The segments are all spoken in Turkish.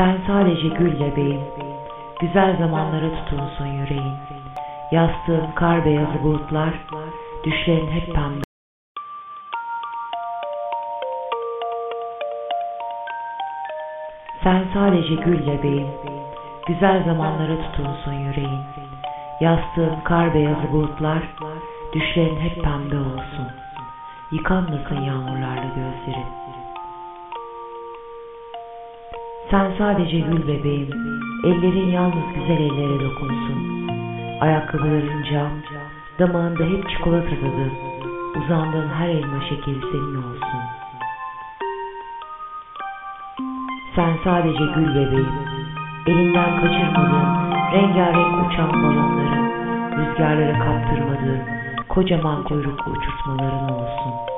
Sen sadece gül bebeğim, güzel zamanlara tutunsun yüreğin. Yastığın kar beyazı bulutlar, düşlerin hep pembe. Sen sadece gül bebeğim, güzel zamanlara tutunsun yüreğin. Yastığın kar beyazı bulutlar, düşlerin hep pembe olsun. Yıkanmasın yağmurlarla gözlerin. Sen sadece gül bebeğim, ellerin yalnız güzel ellere dokunsun. Ayakkabıların cam, damağında hep çikolata tadı, uzandığın her elma şekeri senin olsun. Sen sadece gül bebeğim, elinden kaçırmadığın rengarenk uçan balonların, rüzgarlara kaptırmadığın kocaman kuyruklu uçurtmaların olsun.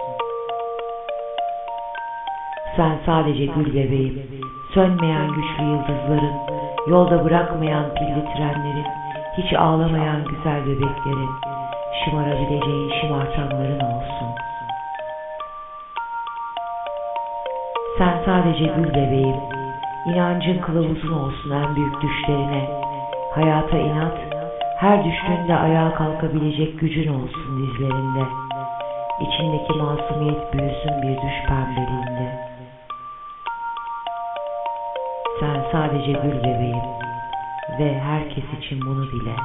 Sen sadece gül bebeğim, sönmeyen güçlü yıldızların, yolda bırakmayan pilli trenlerin, hiç ağlamayan güzel bebeklerin, şımarabileceğin şımartanların olsun. Sen sadece gül bebeğim, inancın kılavuzun olsun en büyük düşlerine, hayata inat, her düştüğünde ayağa kalkabilecek gücün olsun dizlerinde, içindeki masumiyet büyüsün bir düş pembeliğinde. Sadece gül bebeğim ve herkes için bunu bile.